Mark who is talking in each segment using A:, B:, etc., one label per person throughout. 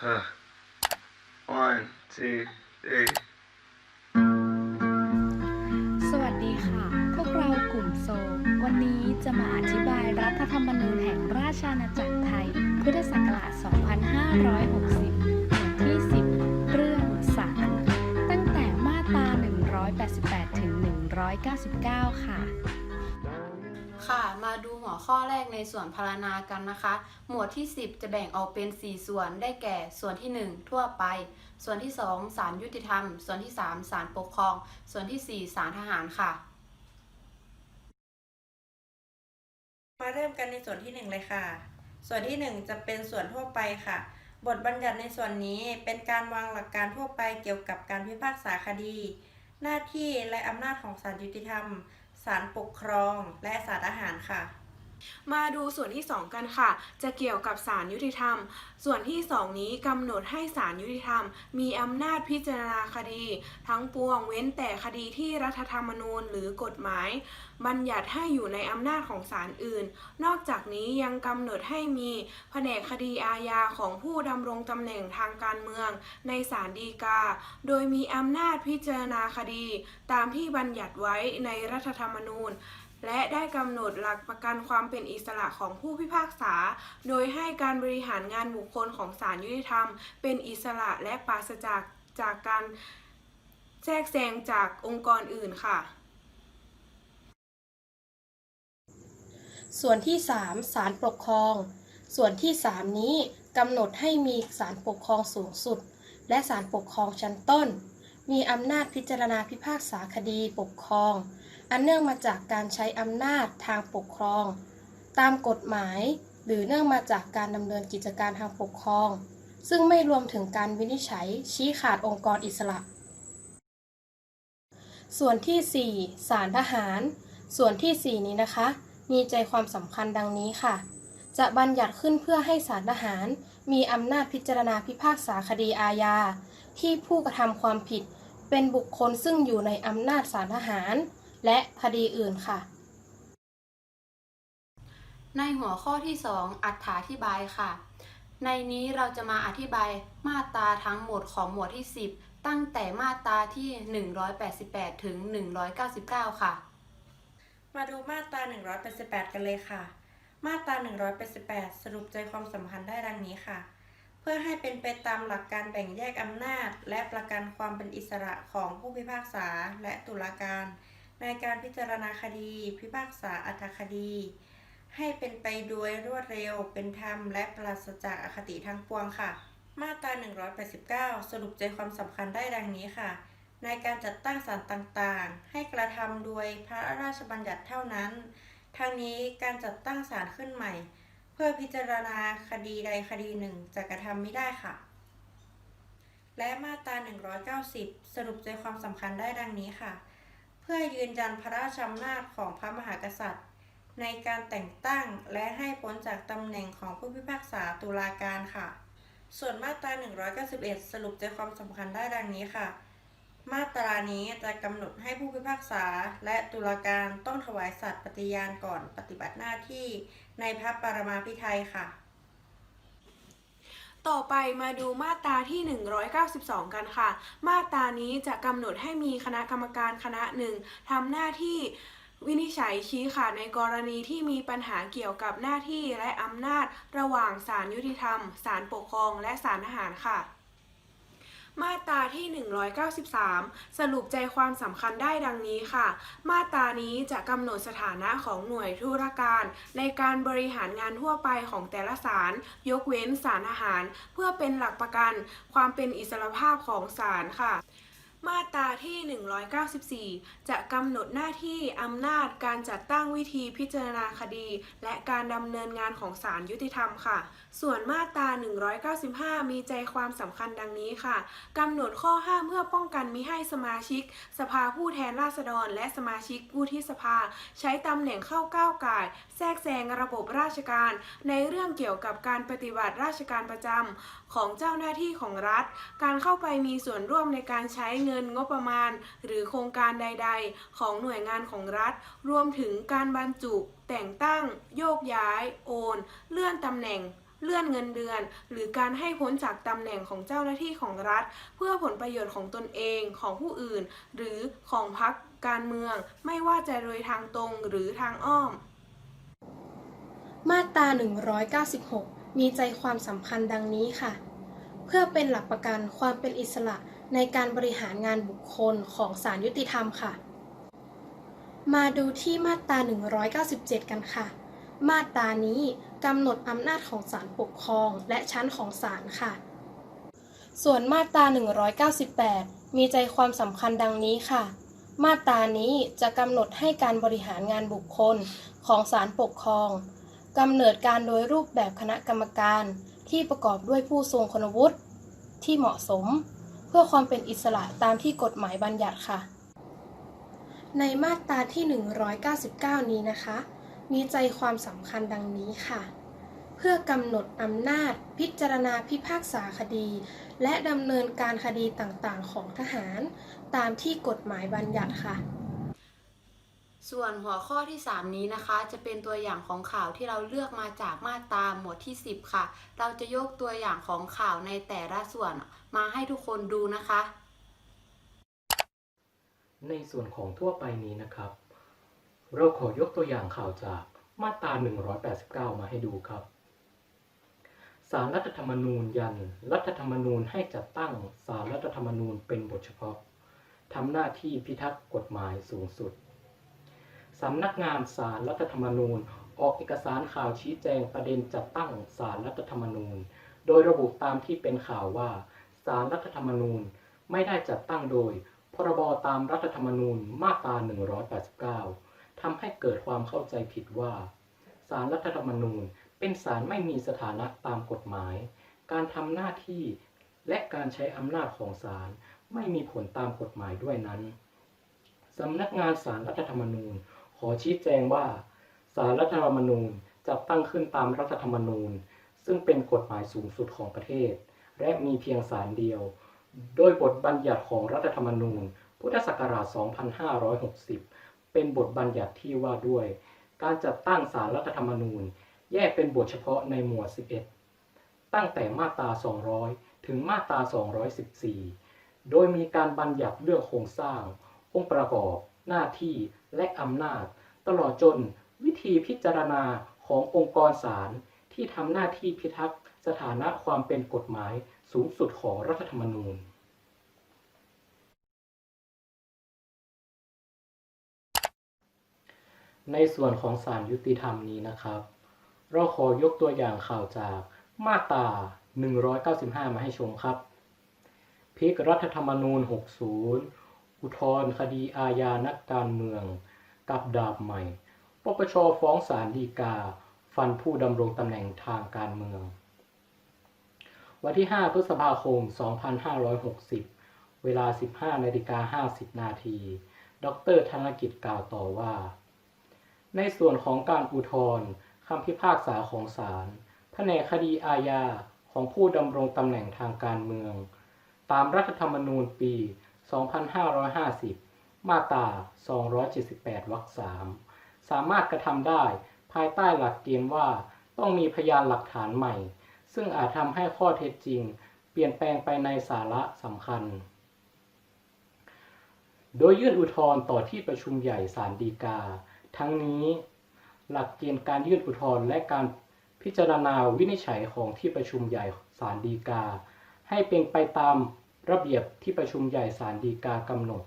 A: Huh. One, two, three.
B: สวัสดีค่ะ พวกเรากลุ่มโซ วันนี้จะมาอธิบายรัฐธรรมนูญแห่งราชอาณาจักรไทย พุทธศักราช 2560บทที่ 10 เรื่องศาลตั้งแต่มาตรา 188 ถึง 199 ค่ะ
C: ค่ะ มาดูหัวข้อแรกในส่วนพารณากันนะคะ หมวดที่ 10 จะแบ่งออกเป็น 4 ส่วนได้แก่ ส่วนที่ 1 ทั่วไป ส่วนที่ 2 ศาลยุติธรรม ส่วนที่ 3 ศาลปกครอง ส่วนที่ 4 ศาลทหารค่ะ
D: มาเริ่มกันในส่วนที่หนึ่งเลยค่ะ ส่วนที่หนึ่งจะเป็นส่วนทั่วไปค่ะ บทบัญญัติในส่วนนี้เป็นการวางหลักการทั่วไปเกี่ยวกับการพิพากษาคดี หน้าที่และอำนาจของศาลยุติธรรม ศาลปกครอง และศาลทหารค่ะ
E: มาดูส่วนที่ 2 กันค่ะ จะเกี่ยวกับศาลยุติธรรม ส่วนที่ 2 นี้กำหนดให้ศาลยุติธรรม มีอำนาจพิจารณาคดี ทั้งปวงเว้นแต่คดีที่รัฐธรรมนูญหรือกฎหมาย บัญญัติให้อยู่ในอำนาจของศาลอื่น นอกจากนี้ยังกำหนดให้มีแผนกคดีอาญาของผู้ดำรงตำแหน่งทางการเมือง ในศาลฎีกา โดยมีอำนาจพิจารณาคดี ตามที่บัญญัติไว้ในรัฐธรรมนูญ และได้กำหนดหลักประกันความเป็นอิสระของผู้พิพากษา โดยให้การบริหารงานบุคคลของศาลยุติธรรม เป็นอิสระและปราศจากจากการแทรกแซงจากองค์กรอื่นค่ะ
F: ส่วนที่ 3 ศาลปกครอง ส่วนที่ 3 นี้กำหนดให้มีศาลปกครองสูงสุด และศาลปกครองชั้นต้น มีอำนาจพิจารณาพิพากษาคดีปกครอง อันเนื่องมาจากการใช้อำนาจทางปกครอง ตามกฎหมาย หรือเนื่องมาจากการดำเนินกิจการทางปกครอง ซึ่งไม่รวมถึงการวินิจฉัยชี้ขาดองค์กรอิสระ ส่วนที่4ศาลทหาร ส่วนที่ 4 นี้นะคะ มีใจความสำคัญดังนี้ค่ะ จะบัญญัติขึ้นเพื่อให้ศาลทหาร มีอำนาจพิจารณาพิพากษาคดีอาญาที่ผู้กระทำความผิด เป็นบุคคลซึ่งอยู่ในอำนาจศาลทหาร และคดีอื่นค่ะ
C: ในหัวข้อที่ 2 อัถาธิบายค่ะ ในนี้เราจะมาอธิบายมาตราทั้งหมดของหมวดที่ 10 ตั้งแต่มาตราที่ 188 ถึง 199 ค่ะ
D: มาดูมาตรา 188 กันเลยค่ะ มาตรา 188 สรุปใจความสำคัญได้ดังนี้ค่ะเพื่อให้เป็นไปตามหลักการแบ่งแยกอำนาจ และประกันความเป็นอิสระของผู้พิพากษาและตุลาการ ในการพิจารณาคดี พิพากษาอัตคดี ให้เป็นไปโดยรวดเร็วเป็นธรรมและปราศจากอคติทั้งปวงค่ะ มาตรา 189 สรุปใจความสำคัญได้ดังนี้ค่ะ ในการจัดตั้งศาลต่างๆ ให้กระทำโดยพระราชบัญญัติเท่านั้น ทั้งนี้การจัดตั้งศาลขึ้นใหม่ เพื่อพิจารณาคดีใดคดีหนึ่งจะกระทำไม่ได้ค่ะ และมาตรา 190 สรุปใจความสำคัญได้ดังนี้ค่ะ พื่อยืนยันพระราชอำนาจของพระมหากษัตริย์ ในการแต่งตั้งและให้พ้นจากตำแหน่งของผู้พิพากษาตุลาการค่ะ ส่วนมาตรา 191 สรุปใจความสำคัญได้ดังนี้ค่ะ มาตรานี้จะกำหนดให้ผู้พิพากษาและตุลาการต้องถวายสัตย์ปฏิญาณก่อนปฏิบัติหน้าที่ในพระปรมาภิไธยค่ะ
E: ต่อไปมาดูมาตราที่ 192 กันค่ะ มาตรานี้จะกำหนดให้มีคณะกรรมการคณะหนึ่งทำหน้าที่วินิจฉัยชี้ขาดในกรณีที่มีปัญหาเกี่ยวกับหน้าที่และอำนาจระหว่างศาลยุติธรรมศาลปกครอง และศาลทหารค่ะ มาตราที่ 193 สรุปใจความสำคัญได้ดังนี้ค่ะ มาตรานี้จะกำหนดสถานะของหน่วยธุรการ ในการบริหารงานทั่วไปของแต่ละศาลยกเว้นศาลทหาร เพื่อเป็นหลักประกัน ความเป็นอิสรภาพของศาลค่ะ มาตราที่ 194 จะกำหนดหน้าที่อำนาจการจัดตั้งวิธีพิจารณาคดี และการดำเนินงานของศาลยุติธรรมค่ะ ส่วนมาตรา 195 มีใจความสำคัญดังนี้ค่ะกำหนดข้อห้ามเพื่อป้องกันมิให้สมาชิก สภาผู้แทนราษฎร และสมาชิกวุฒิสภา ใช้ตำแหน่งเข้าก้าวก่ายแทรกแซงระบบราชการ ในเรื่องเกี่ยวกับการปฏิบัติราชการประจำของเจ้าหน้าที่ของรัฐ การเข้าไปมีส่วนร่วมในการใช้เงินงบประมาณ หรือโครงการใด ๆ ของหน่วยงานของรัฐ รวมถึงการบรรจุ แต่งตั้ง โยกย้าย โอน เลื่อนตำแหน่งเลื่อนเงินเดือน หรือการให้พ้นจากตำแหน่งของเจ้าหน้าที่ของรัฐ เพื่อผลประโยชน์ของตนเองของผู้อื่น หรือของพรรคการเมือง ไม่ว่าจะโดยทางตรงหรือทางอ้อม
F: มาตรา 196 มีใจความสำคัญดังนี้ค่ะ เพื่อเป็นหลักประกันความเป็นอิสระ ในการบริหารงานบุคคลของศาลยุติธรรมค่ะ มาดูที่มาตรา 197 กันค่ะ มาตรานี้กำหนดอำนาจของศาลปกครองและชั้นของศาลค่ะ ส่วนมาตรา 198 มีใจความสำคัญดังนี้ค่ะ มาตรานี้จะกำหนดให้การบริหารงานบุคคลของศาลปกครองกำเนิดการโดยรูปแบบคณะกรรมการที่ประกอบด้วยผู้ทรงคุณวุฒิที่เหมาะสม เพื่อความเป็นอิสระตามที่กฎหมายบัญญัติค่ะ ในมาตราที่ 199 นี้นะคะ มีใจความสำคัญดังนี้ค่ะ เพื่อกำหนดอำนาจ พิจารณาพิพากษาคดี และดำเนินการคดีต่างๆ ของทหาร ตามที่กฎหมายบัญญัติค่ะ
C: ส่วนหัวข้อที่ 3 นี้นะคะ จะเป็นตัวอย่างของข่าวที่เราเลือกมาจากมาตราหมวดที่ 10 ค่ะ เราจะยกตัวอย่างของข่าวในแต่ละส่วนมาให้ทุกคนดูนะคะ
G: ในส่วนของทั่วไปนี้นะครับ เราขอยกตัวอย่างข่าวจากมาตรา 189 มาให้ดูครับสารรัฐธรรมนูญยัน รัฐธรรมนูญให้จัดตั้งสารรัฐธรรมนูญเป็นบทเฉพาะทำหน้าที่พิทักษ์กฎหมายสูงสุด สำนักงานสารรัฐธรรมนูญ ออกเอกสารข่าวชี้แจงประเด็นจัดตั้งสารรัฐธรรมนูญ โดยระบุตามที่เป็นข่าวว่าสารรัฐธรรมนูญไม่ได้จัดตั้งโดย พรบตามรัฐธรรมนูญมาตรา 189ทำให้เกิดความเข้าใจผิดว่าสารรัฐธรรมนูญเป็นศาลไม่มีสถานะตามกฎหมาย การทำหน้าที่และการใช้อำนาจของศาลไม่มีผลตามกฎหมายด้วยนั้น สำนักงานสารรัฐธรรมนูญ ขอชี้แจงว่าสารรัฐธรรมนูญจัดตั้งขึ้นตามรัฐธรรมนูญ ซึ่งเป็นกฎหมายสูงสุดของประเทศ และมีเพียงศาลเดียว โดยบทบัญญัติของรัฐธรรมนูญ พุทธศักราช 2560 เป็นบทบัญญัติที่ว่าด้วย การจัดตั้งสารรัฐธรรมนูญ แยกเป็นบทเฉพาะในหมวด 11 ตั้งแต่มาตรา 200 ถึงมาตรา 214 โดยมีการบัญญัติเรื่องโครงสร้าง องค์ประกอบ หน้าที่ และอำนาจ ตลอดจนวิธีพิจารณาขององค์กรศาลที่ทำหน้าที่พิทักษ์สถานะความเป็นกฎหมายสูงสุดของรัฐธรรมนูญในส่วนของศาลยุติธรรมนี้นะครับ เราขอยกตัวอย่างข่าวจากมาตรา 195 มาให้ชมครับ พิกรัฐธรรมนูญ 60 อุทธรณ์คดีอาญานักการเมือง กับดาบใหม่ ปปชฟ้องศาลฎีกา ฟันผู้ดำรงตำแหน่งทางการเมือง วันที่ 5 พฤษภาคม 2560 เวลา 15นาฬิกา50 นาที ดรธนกิจกล่าวต่อว่า ในส่วนของการอุทธรณ์คำพิพากษาของศาลแผนกคดีอาญาของผู้ดำรงตำแหน่งทางการเมือง ตามรัฐธรรมนูญปี 2550 มาตรา 278 วรรค3สามารถกระทำได้ภายใต้หลักเกณฑ์ว่าต้องมีพยานหลักฐานใหม่ ซึ่งอาจทำให้ข้อเท็จจริง เปลี่ยนแปลงไปในสาระสำคัญ โดยยื่นอุทธรณ์ต่อที่ประชุมใหญ่ศาลฎีกา ทั้งนี้ หลักเกณฑ์การยื่นอุทธรณ์และการพิจารณาวินิจฉัยของที่ประชุมใหญ่ศาลฎีกา ให้เป็นไปตาม ระเบียบที่ประชุมใหญ่ศาลฎีกากำหนด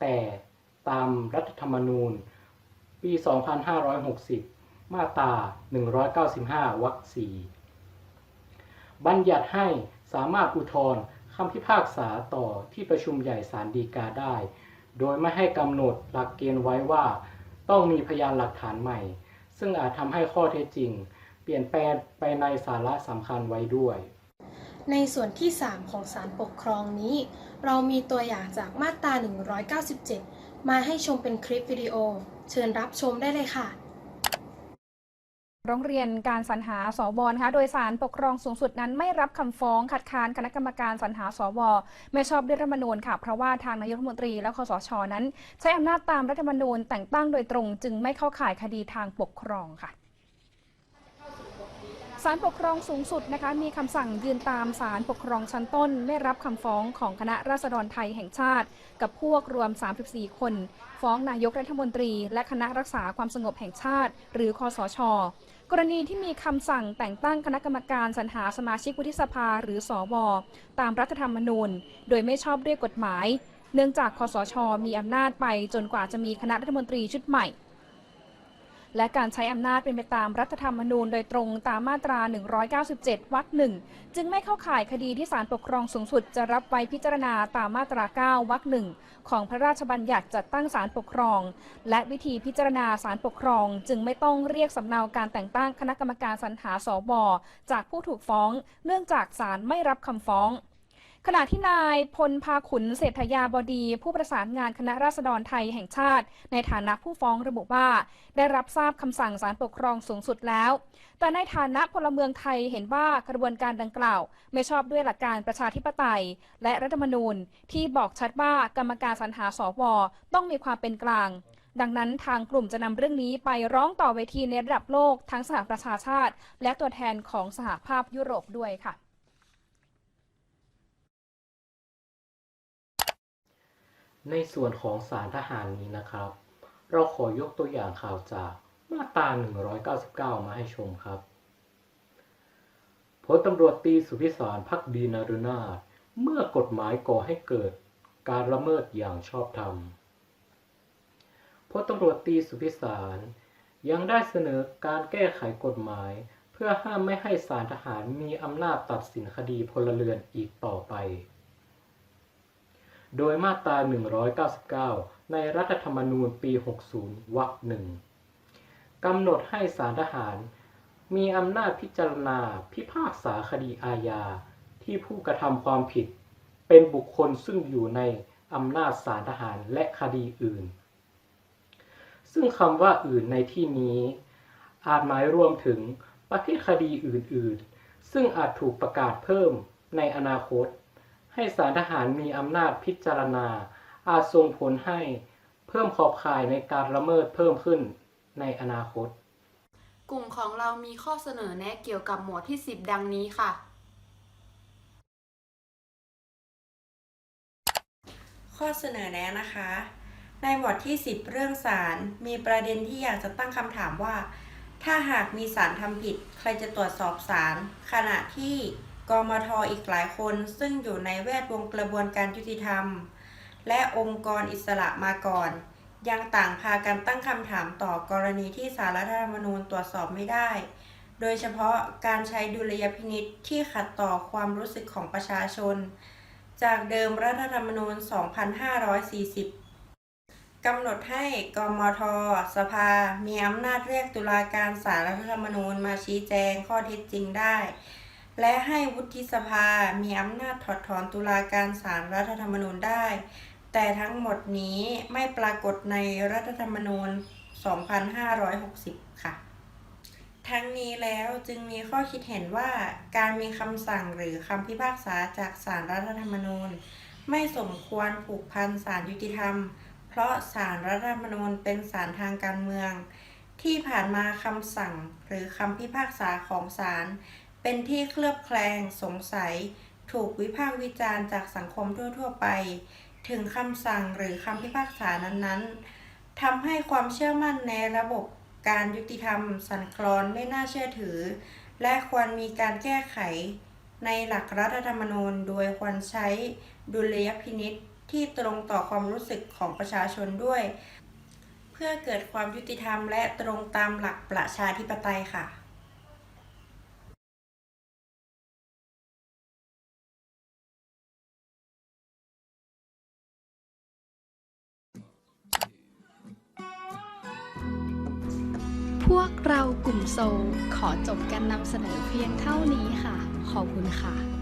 G: แต่ตามรัฐธรรมนูญ ปี 2560 มาตรา 195 วรรค 4 บัญญัติให้สามารถอุทธรณ์คำพิพากษาต่อที่ประชุมใหญ่ศาลฎีกาได้ โดยไม่ให้กำหนดหลักเกณฑ์ไว้ว่า ต้องมีพยานหลักฐานใหม่ ซึ่งอาจทำให้ข้อเท็จจริง เปลี่ยนแปลงไปในสาระสำคัญไว้ด้วย
F: ในส่วนที่ 3 ของศาลปกครองนี้ เรามีตัวอย่างจากมาตรา 197 มาให้ชมเป็นคลิปวิดีโอ เชิญรับชมได้เลยค่ะ
H: ร้องเรียนการสรรหาสวนะคะโดยสารปกครองสูงสุดนั้นไม่รับคำฟ้องคัดค้านคณะกรรมการสรรหาสว ไม่ชอบด้วยรัฐธรรมนูญค่ะ เพราะว่าทางนายกรัฐมนตรีและคสชนั้น ใช้อำนาจตามรัฐธรรมนูญแต่งตั้งโดยตรงจึงไม่เข้าข่ายคดีทางปกครองค่ะ ศาลปกครองสูงสุดนะคะมีคำสั่งยืนตามศาลปกครองชั้นต้น ไม่รับคำฟ้องของคณะราษฎรไทยแห่งชาติ กับพวกรวม 34 คน ฟ้องนายกรัฐมนตรี และคณะรักษาความสงบแห่งชาติ หรือคอสช กรณีที่มีคำสั่งแต่งตั้งคณะกรรมการสรรหาสมาชิกวุฒิสภาหรือสวตามรัฐธรรมนูญ โดยไม่ชอบด้วยกฎหมาย เนื่องจากคอสช มีอำนาจไปจนกว่าจะมีคณะรัฐมนตรีชุดใหม่ และการใช้อำนาจเป็นไปตามรัฐธรรมนูญโดยตรงตามมาตรา 197 วรรคหนึ่งจึงไม่เข้าข่ายคดีที่ศาลปกครองสูงสุดจะรับไว้พิจารณาตามมาตรา 9 วรรคหนึ่งของพระราชบัญญัติจัดตั้งศาลปกครอง และวิธีพิจารณาศาลปกครอง จึงไม่ต้องเรียกสำเนาการแต่งตั้งคณะกรรมการสรรหาสวจากผู้ถูกฟ้อง เนื่องจากศาลไม่รับคำฟ้อง ขณะที่นายพลพาขุนเศรษฐยาบดี ผู้ประสานงานคณะราษฎรไทยแห่งชาติ ในฐานะผู้ฟ้องระบุว่า ได้รับทราบคำสั่งศาลปกครองสูงสุดแล้ว แต่ในฐานะพลเมืองไทยเห็นว่ากระบวนการดังกล่าว ไม่ชอบด้วยหลักการประชาธิปไตย และรัฐธรรมนูญ ที่บอกชัดว่ากรรมการสรรหาสวต้องมีความเป็นกลางดังนั้นทางกลุ่มจะนำเรื่องนี้ไปร้องต่อเวทีในระดับโลกทั้งสหประชาชาติ และตัวแทนของสหภาพยุโรปด้วยค่ะ
G: ในส่วนของสารทหารนี้นะครับ เราขอยกตัวอย่างข่าวจากมาตรา199 มาให้ชมครับพลตำรวจตีสุพิสารพักดีนารุนาเมื่อกฎหมายก่อให้เกิดการละเมิดอย่างชอบธรรมพลตำรวจตีสุพิสารยังได้เสนอการแก้ไขกฎหมาย เพื่อห้ามไม่ให้ศาลทหารมีอำนาจตัดสินคดีพลเรือนอีกต่อไป โดยมาตรา 199 ในรัฐธรรมนูญปี 60 วรรคหนึ่งกำหนดให้ศาลทหาร มีอำนาจพิจารณาพิพากษาคดีอาญาที่ผู้กระทำความผิด เป็นบุคคลซึ่งอยู่ในอำนาจศาลทหารและคดีอื่น ซึ่งคำว่าอื่นในที่นี้ อาจหมายรวมถึงประเภทคดีอื่นๆ ซึ่งอาจถูกประกาศเพิ่มในอนาคต ให้ศาลทหารมีอำนาจพิจารณา อาจส่งผลให้เพิ่มขอบข่ายในการละเมิดเพิ่มขึ้นในอนาคต
C: กลุ่มของเรามีข้อเสนอแนะเกี่ยวกับหมวดที่ 10 ดังนี้ค่ะ
D: ข้อเสนอแนะนะคะ ในหมวดที่ 10 เรื่องศาลมีประเด็นที่อยากจะตั้งคำถามว่า ถ้าหากมีศาลทำผิด ใครจะตรวจสอบศาลขณะที่ กมทอีกหลายคนซึ่งอยู่ในแวดวงกระบวนการยุติธรรม และองค์กรอิสระมาก่อน ยังต่างพากันตั้งคำถามต่อกรณีที่สารรัฐธรรมนูญตรวจสอบไม่ได้ โดยเฉพาะการใช้ดุลยพินิษที่ขัดต่อความรู้สึกของประชาชน จากเดิมรัฐธรรมนูญ 2540กำหนดให้กมท สภา มีอำนาจเรียกตุลาการศาลรัฐธรรมนูญมาชี้แจงข้อเท็จจริงได้ และให้วุฒิสภามีอำนาจถอดถอนตุลาการศาลรัฐธรรมนูญได้ แต่ทั้งหมดนี้ไม่ปรากฏในรัฐธรรมนูญ 2560 ค่ะ ทั้งนี้แล้วจึงมีข้อคิดเห็นว่าการมีคำสั่งหรือคำพิพากษาจากศาลรัฐธรรมนูญ ไม่สมควรผูกพันศาลยุติธรรม เพราะศาลรัฐธรรมนูญเป็นศาลทางการเมือง ที่ผ่านมาคำสั่งหรือคำพิพากษาของศาล เป็นที่เคลือบแคลงสงสัย ถูกวิพากษ์วิจารณ์จากสังคมทั่ว ๆ ไป ถึงคำสั่งหรือคำพิพากษานั้นๆทำให้ความเชื่อมั่นในระบบการยุติธรรม สั่นคลอนไม่น่าเชื่อถือ และควรมีการแก้ไข ในหลักรัฐธรรมนูญโดยควรใช้ดุลยพินิษที่ตรงต่อความรู้สึกของประชาชนด้วย เพื่อเกิดความยุติธรรมและตรงตามหลักประชาธิปไตยค่ะ
B: เรากลุ่มโซลขอจบการนำเสนอเพียงเท่านี้ค่ะ ขอบคุณค่ะ